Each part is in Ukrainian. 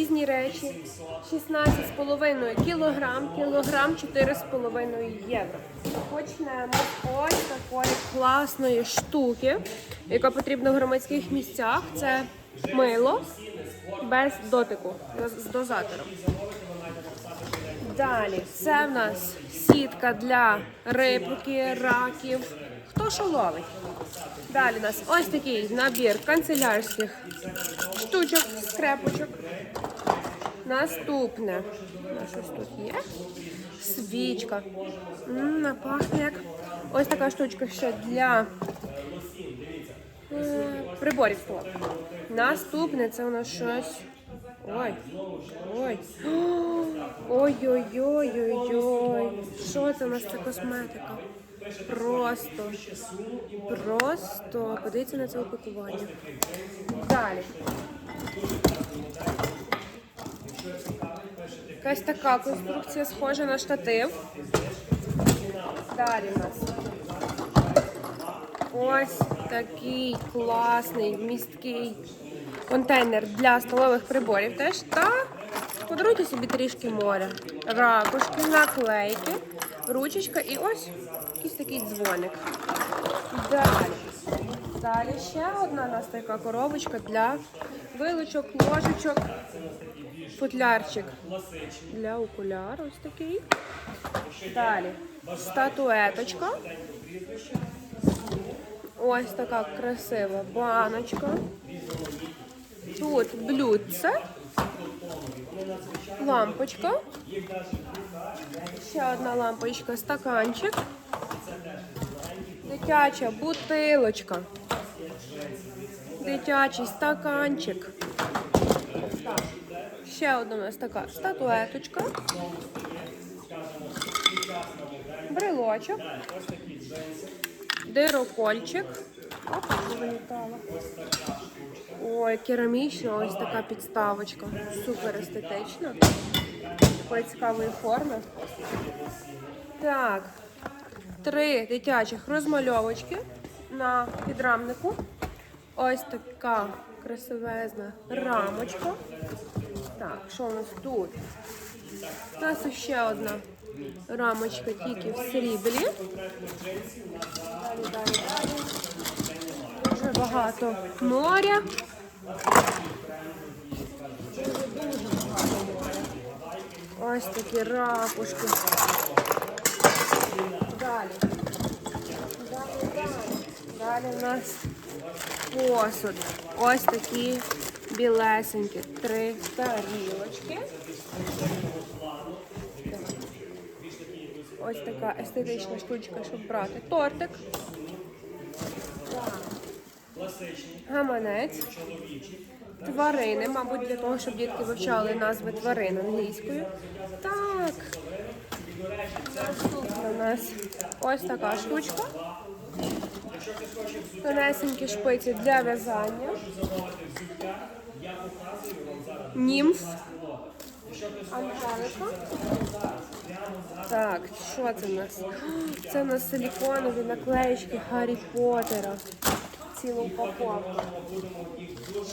Різні речі. 16,5 кілограм, кілограм 4,5 євро. Почнемо ось такої класної штуки, яка потрібна в громадських місцях. Це мило без дотику з дозатором. Далі це в нас сітка для рибки, раків. Хто що ловить? Далі у нас ось такий набір канцелярських штучок, скрепочок. Наступне. Щось тут є. Свічка. М, пахне як. Ось така штучка ще для е, приборів. Наступне це у нас щось. Ой. Ой. Ой-ой-ой-ой-ой. Що це у нас це косметика? Просто. Просто. Подивіться на це упакування. Далі. Якась така конструкція схожа на штатив. Далі у нас. Ось такий класний місткий контейнер для столових приборів теж. Та подаруйте собі трішки моря. Ракушки, наклейки, ручечка і ось якийсь такий дзвоник. Далі. Далі ще одна у нас така коробочка для вилочок, ложечок, футлярчик для окуляр. Ось такий. Далі. Статуеточка. Ось така красива баночка. Тут блюдце. Лампочка. Ще одна лампочка, стаканчик. Дитяча бутилочка. Дитячий стаканчик. Ще одна у нас така статуеточка. Брелочок. Дирокольчик. Оп, вилітала. Ой, керамічна ось така підставочка. Супер естетична. Такої цікавої форми. Так. Три дитячих розмальовочки на підрамнику. Ось така красивезна рамочка. Так, що у нас тут? У нас ще одна рамочка тільки в сріблі. Далі, далі, далі. Дуже багато моря. Ось такі ракушки. Далі. Далі, далі. Далі у нас посуд. Ось такі білесенькі. Три тарілочки. Ось така естетична штучка, щоб брати тортик. Гаманець. Тварини, мабуть, для того, щоб дітки вивчали назви тварин англійською. Так. Наступна у нас ось така штучка. Тонесенькі шпиці для в'язання. Німф. Ангелика. Так, що це у нас? Це у нас силіконові наклеїчки Гаррі Поттера. Цілу упаковку.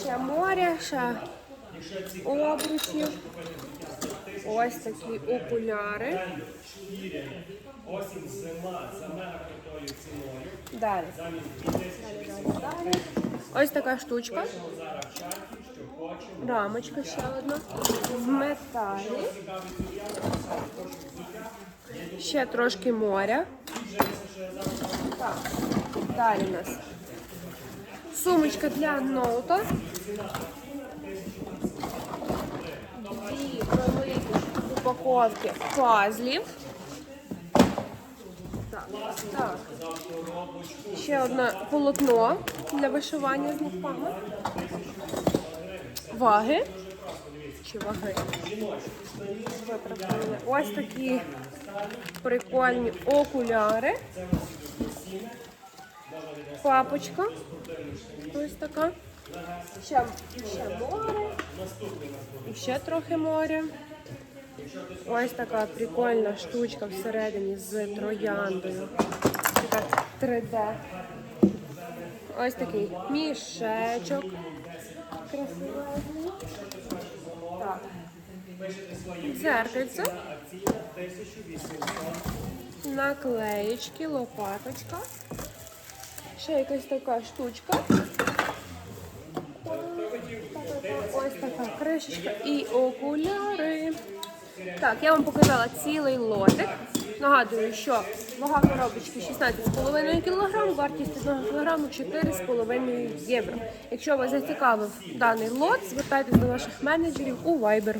Ще море, ще обручів. Ось такі окуляри. Далі. Далі, далі, далі. Ось така штучка. Рамочка ще одна. В металі. Ще трошки моря. Так, далі у нас сумочка для ноута. Дві великі упаковки пазлів. Так, так. Ще одне полотно для вишивання з нитками. Ваги. Чи ваги? Ось такі прикольні окуляри. Папочка. Ось така. Ще, ще море. І ще трохи море. Ось така прикольна штучка всередині з трояндою. Така 3D. Ось такий мішечок. Красивезний. Так. дзеркальце, наклеєчки, лопаточка, ще якась така штучка. Ось така кришечка і окуляри. Так, я вам показала цілий лотик. Нагадую, що вага коробочки 16,5 кг, вартість 1 кг 4,5 євро. Якщо вас зацікавив даний лот, звертайтесь до наших менеджерів у Viber.